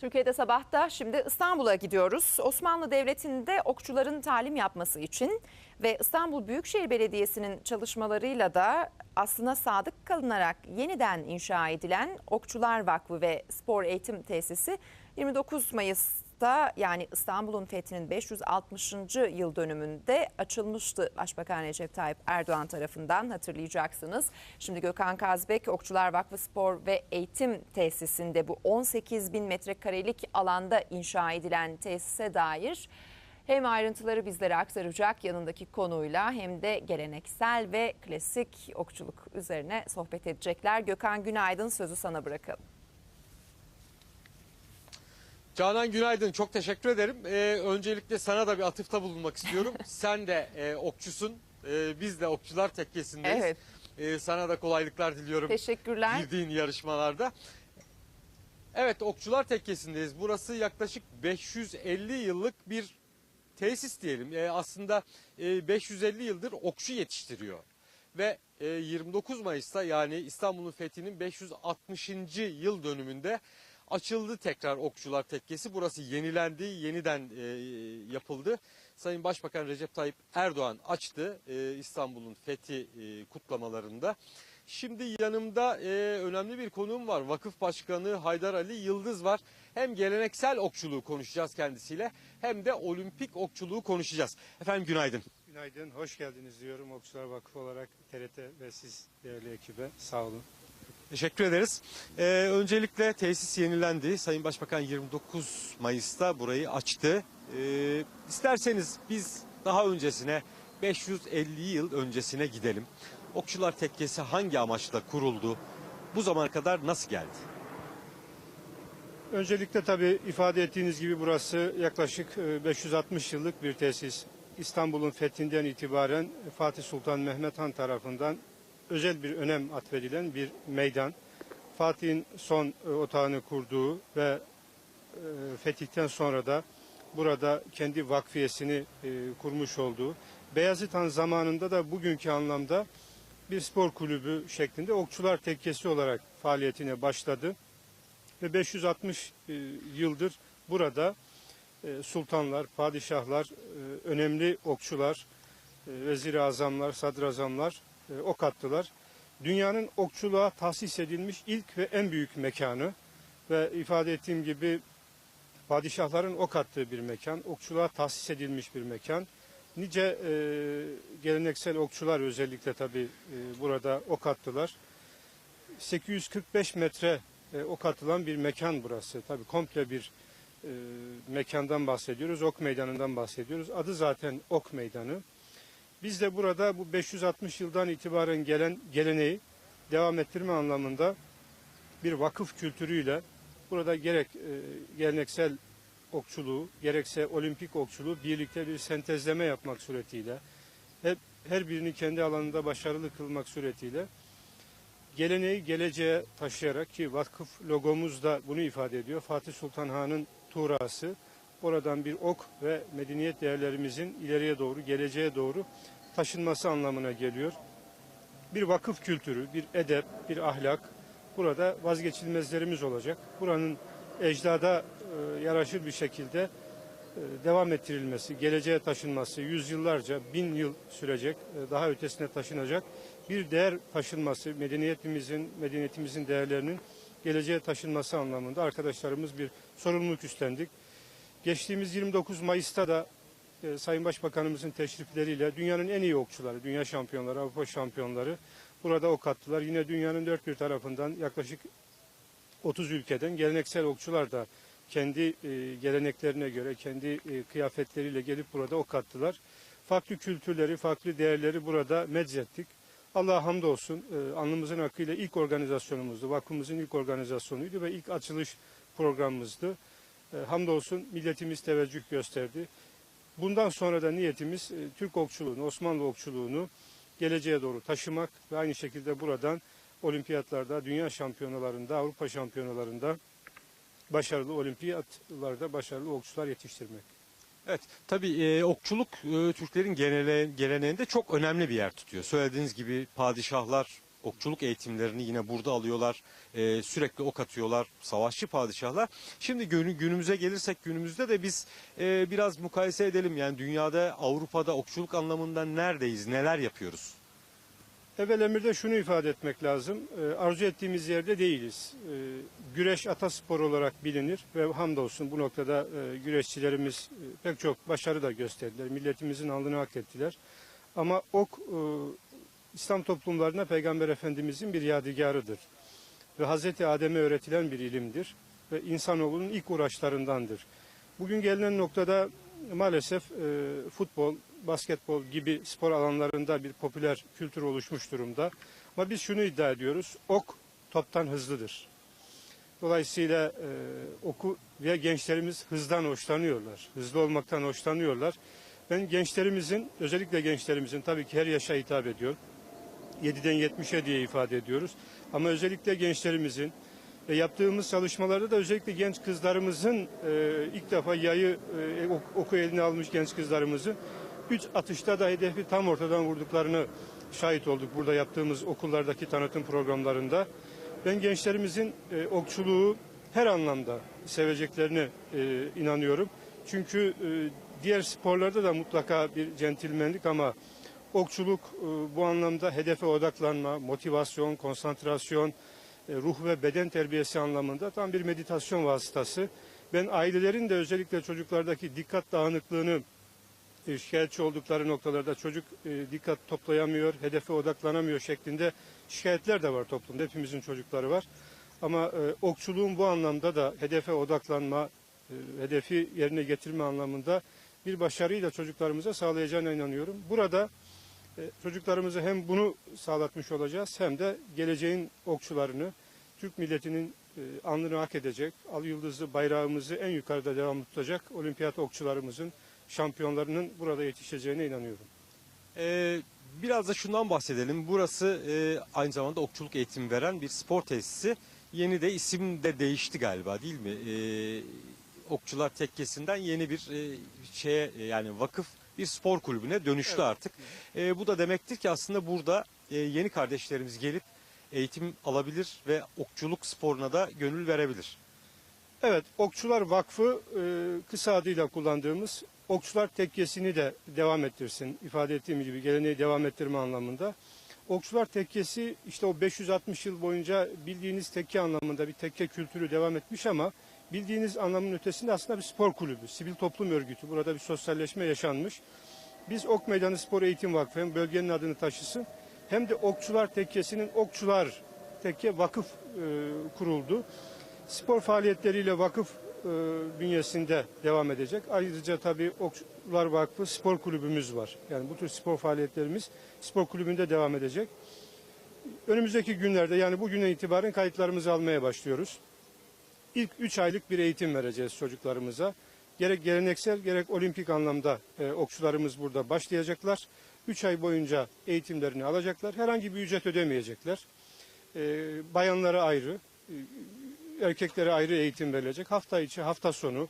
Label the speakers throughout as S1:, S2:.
S1: Türkiye'de sabahta şimdi İstanbul'a gidiyoruz. Osmanlı Devleti'nde okçuların talim yapması için ve İstanbul Büyükşehir Belediyesi'nin çalışmalarıyla da aslına sadık kalınarak yeniden inşa edilen Okçular Vakfı ve Spor Eğitim Tesisi 29 Mayıs'ta yani İstanbul'un fethinin 560. yıl dönümünde açılmıştı Başbakan Recep Tayyip Erdoğan tarafından hatırlayacaksınız. Şimdi Gökhan Kazbek Okçular Vakfı Spor ve Eğitim Tesisinde bu 18 bin metrekarelik alanda inşa edilen tesise dair hem ayrıntıları bizlere aktaracak yanındaki konuyla hem de geleneksel ve klasik okçuluk üzerine sohbet edecekler. Gökhan Günaydın sözü sana bırakalım.
S2: Canan günaydın. Çok teşekkür ederim. Ee, öncelikle sana da bir atıfta bulunmak istiyorum. Sen de e, okçusun. Ee, biz de okçular tekkesindeyiz.
S1: Evet.
S2: Ee, sana da kolaylıklar diliyorum.
S1: Teşekkürler.
S2: Girdiğin yarışmalarda. Evet okçular tekkesindeyiz. Burası yaklaşık 550 yıllık bir tesis diyelim. Ee, aslında e, 550 yıldır okçu yetiştiriyor. Ve e, 29 Mayıs'ta yani İstanbul'un fethinin 560. yıl dönümünde açıldı tekrar Okçular Tekkesi. Burası yenilendi, yeniden e, yapıldı. Sayın Başbakan Recep Tayyip Erdoğan açtı e, İstanbul'un fethi e, kutlamalarında. Şimdi yanımda e, önemli bir konuğum var. Vakıf Başkanı Haydar Ali Yıldız var. Hem geleneksel okçuluğu konuşacağız kendisiyle hem de olimpik okçuluğu konuşacağız. Efendim günaydın.
S3: Günaydın, hoş geldiniz diyorum Okçular Vakfı olarak TRT ve siz değerli ekibe. Sağ olun.
S2: Teşekkür ederiz. Ee, öncelikle tesis yenilendi. Sayın Başbakan 29 Mayıs'ta burayı açtı. Ee, isterseniz biz daha öncesine 550 yıl öncesine gidelim. Okçular Tekkesi hangi amaçla kuruldu? Bu zamana kadar nasıl geldi?
S3: Öncelikle tabii ifade ettiğiniz gibi burası yaklaşık e, 560 yıllık bir tesis. İstanbul'un fethinden itibaren Fatih Sultan Mehmet Han tarafından özel bir önem atfedilen bir meydan. Fatih'in son e, otağını kurduğu ve e, fetihten sonra da burada kendi vakfiyesini e, kurmuş olduğu, Beyazıt Han zamanında da bugünkü anlamda bir spor kulübü şeklinde Okçular Tekkesi olarak faaliyetine başladı. Ve 560 e, yıldır burada e, sultanlar, padişahlar, e, önemli okçular, e, vezir-i azamlar, sadrazamlar e, ok attılar. Dünyanın okçuluğa tahsis edilmiş ilk ve en büyük mekanı ve ifade ettiğim gibi padişahların ok attığı bir mekan, okçuluğa tahsis edilmiş bir mekan. Nice e, geleneksel okçular özellikle tabii e, burada ok attılar. 845 metre e, ok atılan bir mekan burası. Tabii komple bir e, mekandan bahsediyoruz, ok meydanından bahsediyoruz. Adı zaten ok meydanı. Biz de burada bu 560 yıldan itibaren gelen geleneği devam ettirme anlamında bir vakıf kültürüyle burada gerek e, geleneksel okçuluğu gerekse olimpik okçuluğu birlikte bir sentezleme yapmak suretiyle hep her birini kendi alanında başarılı kılmak suretiyle geleneği geleceğe taşıyarak ki vakıf logomuz da bunu ifade ediyor. Fatih Sultan Han'ın tuğrası oradan bir ok ve medeniyet değerlerimizin ileriye doğru, geleceğe doğru taşınması anlamına geliyor. Bir vakıf kültürü, bir edep, bir ahlak burada vazgeçilmezlerimiz olacak. Buranın ecdada e, yaraşır bir şekilde e, devam ettirilmesi, geleceğe taşınması, yüzyıllarca, bin yıl sürecek, e, daha ötesine taşınacak bir değer taşınması, medeniyetimizin, medeniyetimizin değerlerinin geleceğe taşınması anlamında arkadaşlarımız bir sorumluluk üstlendik. Geçtiğimiz 29 Mayıs'ta da e, Sayın Başbakanımızın teşrifleriyle dünyanın en iyi okçuları, dünya şampiyonları, Avrupa şampiyonları burada ok attılar. Yine dünyanın dört bir tarafından yaklaşık 30 ülkeden geleneksel okçular da kendi e, geleneklerine göre, kendi e, kıyafetleriyle gelip burada ok attılar. Farklı kültürleri, farklı değerleri burada meczettik. Allah'a hamdolsun e, alnımızın akıyla ilk organizasyonumuzdu. Vakfımızın ilk organizasyonuydu ve ilk açılış programımızdı. E, hamdolsun milletimiz teveccüh gösterdi. Bundan sonra da niyetimiz e, Türk okçuluğunu, Osmanlı okçuluğunu geleceğe doğru taşımak ve aynı şekilde buradan olimpiyatlarda, dünya şampiyonalarında, Avrupa şampiyonalarında başarılı olimpiyatlarda başarılı okçular yetiştirmek.
S2: Evet tabii e, okçuluk e, Türklerin genele, geleneğinde çok önemli bir yer tutuyor. Söylediğiniz gibi padişahlar okçuluk eğitimlerini yine burada alıyorlar. E, sürekli ok atıyorlar. Savaşçı padişahlar. Şimdi günü, günümüze gelirsek günümüzde de biz e, biraz mukayese edelim. Yani dünyada Avrupa'da okçuluk anlamında neredeyiz? Neler yapıyoruz?
S3: Evvel emirde şunu ifade etmek lazım. Ee, arzu ettiğimiz yerde değiliz. Ee, güreş ataspor olarak bilinir ve hamdolsun bu noktada e, güreşçilerimiz e, pek çok başarı da gösterdiler. Milletimizin alnını hak ettiler. Ama ok e, İslam toplumlarına Peygamber Efendimizin bir yadigarıdır. Ve Hazreti Adem'e öğretilen bir ilimdir. Ve insanoğlunun ilk uğraşlarındandır. Bugün gelinen noktada maalesef e, futbol, basketbol gibi spor alanlarında bir popüler kültür oluşmuş durumda. Ama biz şunu iddia ediyoruz. Ok toptan hızlıdır. Dolayısıyla e, oku ve gençlerimiz hızdan hoşlanıyorlar. Hızlı olmaktan hoşlanıyorlar. Ben gençlerimizin, özellikle gençlerimizin tabii ki her yaşa hitap ediyor. 7'den 70'e diye ifade ediyoruz. Ama özellikle gençlerimizin ve yaptığımız çalışmalarda da özellikle genç kızlarımızın e, ilk defa yayı e, ok- oku eline almış genç kızlarımızı üç atışta da hedefi tam ortadan vurduklarını şahit olduk burada yaptığımız okullardaki tanıtım programlarında. Ben gençlerimizin e, okçuluğu her anlamda seveceklerine e, inanıyorum. Çünkü e, diğer sporlarda da mutlaka bir centilmenlik ama okçuluk e, bu anlamda hedefe odaklanma, motivasyon, konsantrasyon, e, ruh ve beden terbiyesi anlamında tam bir meditasyon vasıtası. Ben ailelerin de özellikle çocuklardaki dikkat dağınıklığını e, şikayetçi oldukları noktalarda çocuk dikkat toplayamıyor, hedefe odaklanamıyor şeklinde şikayetler de var toplumda. Hepimizin çocukları var. Ama okçuluğun bu anlamda da hedefe odaklanma, hedefi yerine getirme anlamında bir başarıyı da çocuklarımıza sağlayacağına inanıyorum. Burada çocuklarımıza hem bunu sağlatmış olacağız hem de geleceğin okçularını, Türk milletinin e, alnını hak edecek, al yıldızlı bayrağımızı en yukarıda devam tutacak olimpiyat okçularımızın, şampiyonlarının burada yetişeceğine inanıyorum.
S2: Ee, biraz da şundan bahsedelim. Burası e, aynı zamanda okçuluk eğitimi veren bir spor tesisi. Yeni de isim de değişti galiba değil mi? Ee, Okçular Tekkesi'nden yeni bir e, şeye e, yani vakıf bir spor kulübüne dönüştü artık. Ee, bu da demektir ki aslında burada e, yeni kardeşlerimiz gelip eğitim alabilir ve okçuluk sporuna da gönül verebilir.
S3: Evet, Okçular Vakfı e, kısa adıyla kullandığımız Okçular Tekkesi'ni de devam ettirsin. ifade ettiğim gibi geleneği devam ettirme anlamında. Okçular Tekkesi işte o 560 yıl boyunca bildiğiniz tekke anlamında bir tekke kültürü devam etmiş ama bildiğiniz anlamın ötesinde aslında bir spor kulübü, sivil toplum örgütü. Burada bir sosyalleşme yaşanmış. Biz Ok Meydanı Spor Eğitim Vakfı hem bölgenin adını taşısın hem de Okçular Tekkesi'nin Okçular Tekke Vakıf e, kuruldu. Spor faaliyetleriyle vakıf e, bünyesinde devam edecek. Ayrıca tabii Okçular Vakfı spor kulübümüz var. Yani bu tür spor faaliyetlerimiz spor kulübünde devam edecek. Önümüzdeki günlerde yani bugünden itibaren kayıtlarımızı almaya başlıyoruz. İlk 3 aylık bir eğitim vereceğiz çocuklarımıza. Gerek geleneksel gerek olimpik anlamda e, okçularımız burada başlayacaklar. 3 ay boyunca eğitimlerini alacaklar. Herhangi bir ücret ödemeyecekler. E, bayanlara ayrı, e, erkeklere ayrı eğitim verilecek. Hafta içi, hafta sonu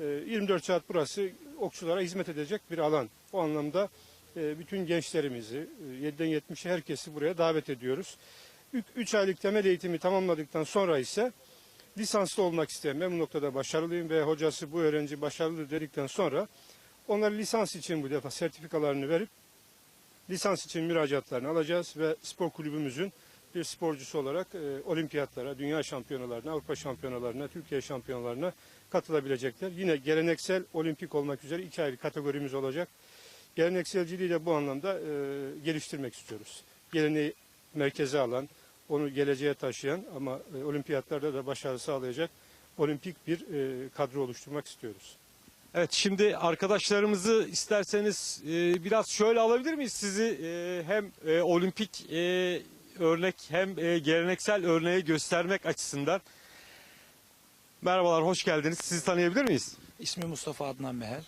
S3: e, 24 saat burası okçulara hizmet edecek bir alan. O anlamda e, bütün gençlerimizi, e, 7'den 70'e herkesi buraya davet ediyoruz. 3 aylık temel eğitimi tamamladıktan sonra ise lisanslı olmak isteyen, ben bu noktada başarılıyım ve hocası bu öğrenci başarılı dedikten sonra onlara lisans için bu defa sertifikalarını verip lisans için müracaatlarını alacağız ve spor kulübümüzün bir sporcusu olarak e, olimpiyatlara, dünya şampiyonalarına, Avrupa şampiyonalarına, Türkiye şampiyonalarına katılabilecekler. Yine geleneksel olimpik olmak üzere iki ayrı kategorimiz olacak. Gelenekselciliği de bu anlamda e, geliştirmek istiyoruz. Geleneği merkeze alan, onu geleceğe taşıyan ama e, olimpiyatlarda da başarı sağlayacak olimpik bir e, kadro oluşturmak istiyoruz.
S2: Evet şimdi arkadaşlarımızı isterseniz e, biraz şöyle alabilir miyiz sizi e, hem e, olimpik e, örnek hem e, geleneksel örneği göstermek açısından. Merhabalar hoş geldiniz. Sizi tanıyabilir miyiz?
S4: İsmi Mustafa Adnan Mehel.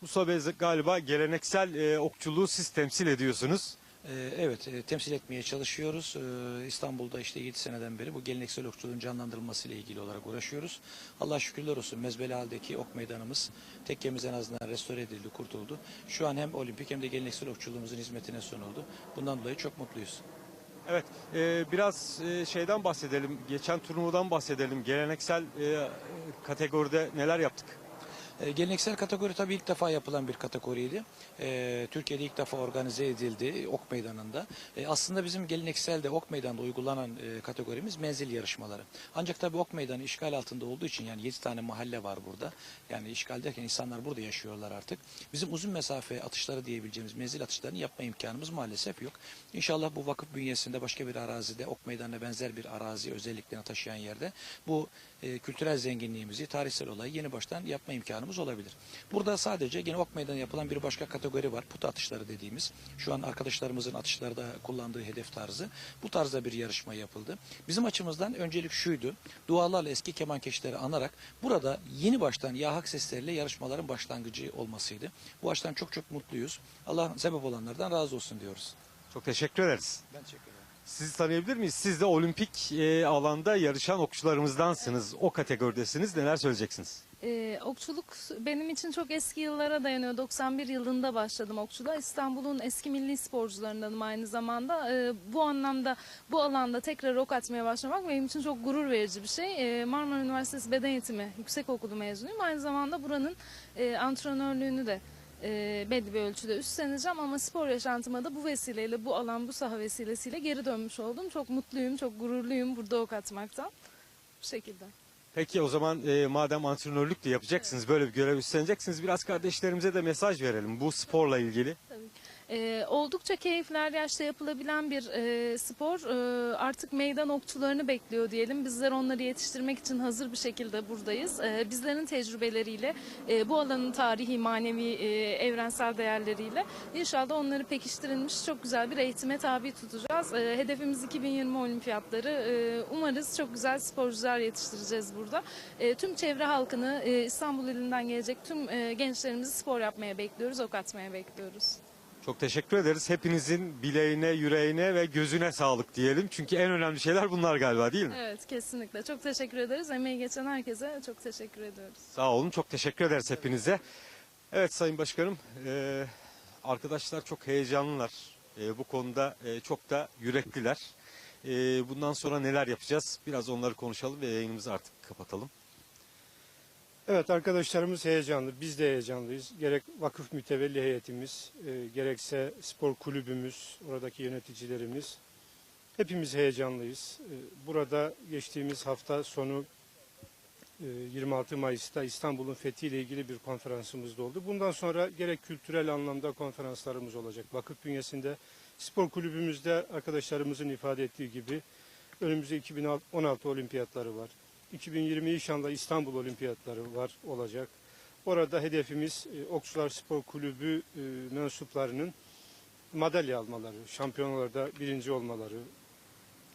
S2: Musa Bey galiba geleneksel e, okçuluğu siz temsil ediyorsunuz.
S4: Ee, evet, e, temsil etmeye çalışıyoruz. Ee, İstanbul'da işte 7 seneden beri bu geleneksel okçuluğun canlandırılması ile ilgili olarak uğraşıyoruz. Allah şükürler olsun mezbeli haldeki ok meydanımız tekkemiz en azından restore edildi, kurtuldu. Şu an hem olimpik hem de geleneksel okçuluğumuzun hizmetine sunuldu. Bundan dolayı çok mutluyuz.
S2: Evet, e, biraz e, şeyden bahsedelim. Geçen turnuvadan bahsedelim. Geleneksel kategoride neler yaptık?
S4: E, Geleneksel kategori tabii ilk defa yapılan bir kategoriydi. E, Türkiye'de ilk defa organize edildi Ok Meydanı'nda. E, aslında bizim geleneksel de Ok Meydanı'nda uygulanan e, kategorimiz menzil yarışmaları. Ancak tabii Ok Meydanı işgal altında olduğu için yani 7 tane mahalle var burada. Yani işgal derken insanlar burada yaşıyorlar artık. Bizim uzun mesafe atışları diyebileceğimiz menzil atışlarını yapma imkanımız maalesef yok. İnşallah bu vakıf bünyesinde başka bir arazide Ok Meydanı'na benzer bir arazi özelliklerini taşıyan yerde bu e, kültürel zenginliğimizi, tarihsel olayı yeni baştan yapma imkanımız olabilir. Burada sadece yine Ok Meydanı yapılan bir başka kategori var. Put atışları dediğimiz. Şu an arkadaşlarımızın atışlarda kullandığı hedef tarzı. Bu tarzda bir yarışma yapıldı. Bizim açımızdan öncelik şuydu. Dualarla eski kemankeşleri anarak burada yeni baştan yahak sesleriyle yarışmaların başlangıcı olmasıydı. Bu açıdan çok çok mutluyuz. Allah sebep olanlardan razı olsun diyoruz.
S2: Çok teşekkür ederiz.
S4: Ben teşekkür ederim.
S2: Sizi tanıyabilir miyiz? Siz de olimpik e, alanda yarışan okçularımızdansınız. O kategoridesiniz. Neler söyleyeceksiniz?
S5: Ee, okçuluk benim için çok eski yıllara dayanıyor. 91 yılında başladım okçuluğa. İstanbul'un eski milli sporcularındanım aynı zamanda. Ee, bu anlamda, bu alanda tekrar ok atmaya başlamak benim için çok gurur verici bir şey. Ee, Marmara Üniversitesi Beden Eğitimi Yüksekokulu mezunuyum. Aynı zamanda buranın e, antrenörlüğünü de e, belli bir ölçüde üstleneceğim ama spor yaşantıma da bu vesileyle, bu alan, bu saha vesilesiyle geri dönmüş oldum. Çok mutluyum, çok gururluyum burada ok atmaktan. Bu şekilde.
S2: Peki o zaman e, madem antrenörlük de yapacaksınız, böyle bir görev üstleneceksiniz, biraz kardeşlerimize de mesaj verelim bu sporla ilgili.
S5: Ee, oldukça keyifler yaşta yapılabilen bir e, spor. Ee, artık meydan okçularını bekliyor diyelim. Bizler onları yetiştirmek için hazır bir şekilde buradayız. Ee, bizlerin tecrübeleriyle, e, bu alanın tarihi, manevi, e, evrensel değerleriyle inşallah onları pekiştirilmiş çok güzel bir eğitime tabi tutacağız. Ee, hedefimiz 2020 olimpiyatları. Ee, umarız çok güzel sporcular yetiştireceğiz burada. Ee, tüm çevre halkını, e, İstanbul ilinden gelecek tüm e, gençlerimizi spor yapmaya bekliyoruz, ok atmaya bekliyoruz.
S2: Çok teşekkür ederiz. Hepinizin bileğine, yüreğine ve gözüne sağlık diyelim. Çünkü en önemli şeyler bunlar galiba değil mi?
S5: Evet kesinlikle. Çok teşekkür ederiz. Emeği geçen herkese çok teşekkür ediyoruz.
S2: Sağ olun. Çok teşekkür ederiz hepinize. Evet Sayın Başkanım, e, arkadaşlar çok heyecanlılar. E, bu konuda e, çok da yürekliler. E, bundan sonra neler yapacağız? Biraz onları konuşalım ve yayınımızı artık kapatalım.
S3: Evet arkadaşlarımız heyecanlı, biz de heyecanlıyız. Gerek vakıf mütevelli heyetimiz, e, gerekse spor kulübümüz, oradaki yöneticilerimiz. Hepimiz heyecanlıyız. E, burada geçtiğimiz hafta sonu e, 26 Mayıs'ta İstanbul'un fethiyle ilgili bir konferansımız da oldu. Bundan sonra gerek kültürel anlamda konferanslarımız olacak. Vakıf bünyesinde spor kulübümüzde arkadaşlarımızın ifade ettiği gibi önümüzde 2016 olimpiyatları var. 2020 inşallah İstanbul Olimpiyatları var olacak. Orada hedefimiz e, Okçular Spor Kulübü e, mensuplarının madalya almaları, şampiyonalarda birinci olmaları,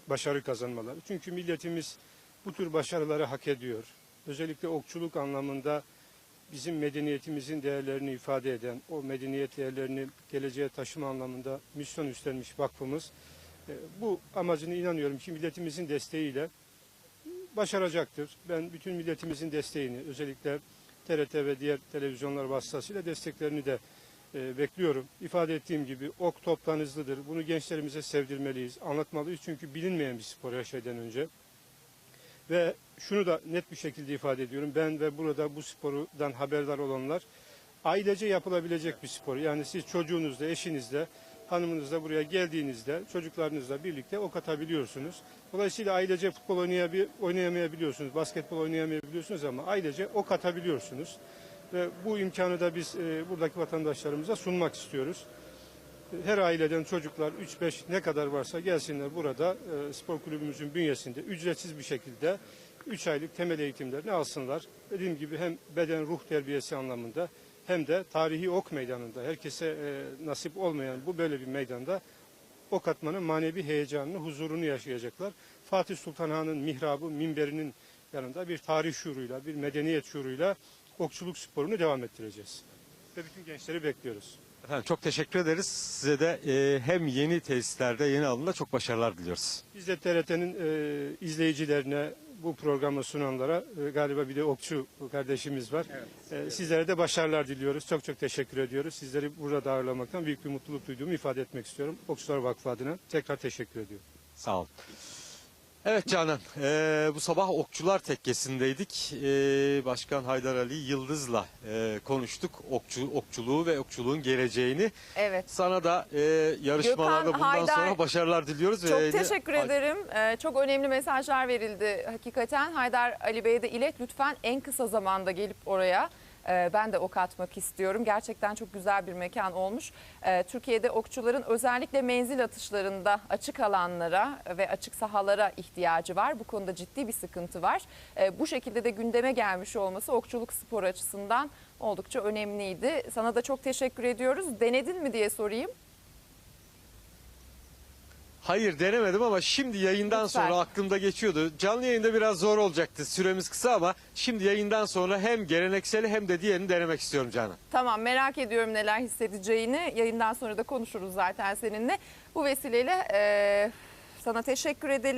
S3: başarı kazanmaları. Çünkü milletimiz bu tür başarıları hak ediyor. Özellikle okçuluk anlamında bizim medeniyetimizin değerlerini ifade eden, o medeniyet değerlerini geleceğe taşıma anlamında misyon üstlenmiş vakfımız. e, Bu amacını inanıyorum ki milletimizin desteğiyle başaracaktır. Ben bütün milletimizin desteğini özellikle TRT ve diğer televizyonlar vasıtasıyla desteklerini de e, bekliyorum. İfade ettiğim gibi ok toptan hızlıdır. Bunu gençlerimize sevdirmeliyiz, anlatmalıyız. Çünkü bilinmeyen bir spor her şeyden önce. Ve şunu da net bir şekilde ifade ediyorum. Ben ve burada bu spordan haberdar olanlar ailece yapılabilecek bir spor. Yani siz çocuğunuzla, eşinizle, hanımınızla buraya geldiğinizde çocuklarınızla birlikte ok atabiliyorsunuz. Dolayısıyla ailece futbol oynayamayabiliyorsunuz, basketbol oynayamayabiliyorsunuz ama ailece ok atabiliyorsunuz. Ve bu imkanı da biz e, buradaki vatandaşlarımıza sunmak istiyoruz. Her aileden çocuklar 3-5 ne kadar varsa gelsinler burada e, spor kulübümüzün bünyesinde ücretsiz bir şekilde 3 aylık temel eğitimlerini alsınlar. Dediğim gibi hem beden ruh terbiyesi anlamında hem de tarihi ok meydanında herkese e, nasip olmayan bu böyle bir meydanda ok atmanın manevi heyecanını, huzurunu yaşayacaklar. Fatih Sultan Han'ın mihrabı, minberinin yanında bir tarih şuuruyla, bir medeniyet şuuruyla okçuluk sporunu devam ettireceğiz. Ve bütün gençleri bekliyoruz.
S2: Efendim çok teşekkür ederiz. Size de e, hem yeni tesislerde, yeni alanda çok başarılar diliyoruz.
S3: Biz de TRT'nin e, izleyicilerine, bu programı sunanlara e, galiba bir de okçu kardeşimiz var. E, sizlere de başarılar diliyoruz. Çok çok teşekkür ediyoruz. Sizleri burada ağırlamaktan büyük bir mutluluk duyduğumu ifade etmek istiyorum. Okçular Vakfı adına tekrar teşekkür ediyorum.
S2: Sağ olun. Evet Canan, e, bu sabah Okçular Tekkesi'ndeydik. E, Başkan Haydar Ali Yıldız'la e, konuştuk okçu, okçuluğu ve okçuluğun geleceğini.
S1: Evet.
S2: Sana da e, yarışmalarda
S1: Gökhan,
S2: bundan
S1: Haydar,
S2: sonra başarılar diliyoruz.
S1: Çok
S2: ve-
S1: teşekkür ederim. Ee, çok önemli mesajlar verildi hakikaten. Haydar Ali Bey'e de ilet lütfen en kısa zamanda gelip oraya. Ee, ben de ok atmak istiyorum. Gerçekten çok güzel bir mekan olmuş. Ee, Türkiye'de okçuların özellikle menzil atışlarında açık alanlara ve açık sahalara ihtiyacı var. Bu konuda ciddi bir sıkıntı var. Ee, bu şekilde de gündeme gelmiş olması okçuluk spor açısından oldukça önemliydi. Sana da çok teşekkür ediyoruz. Denedin mi diye sorayım.
S2: Hayır denemedim ama şimdi yayından
S1: Lütfen.
S2: sonra aklımda geçiyordu. Canlı yayında biraz zor olacaktı. Süremiz kısa ama şimdi yayından sonra hem gelenekseli hem de diğerini denemek istiyorum Canan.
S1: Tamam merak ediyorum neler hissedeceğini. Yayından sonra da konuşuruz zaten seninle. Bu vesileyle e, sana teşekkür edelim.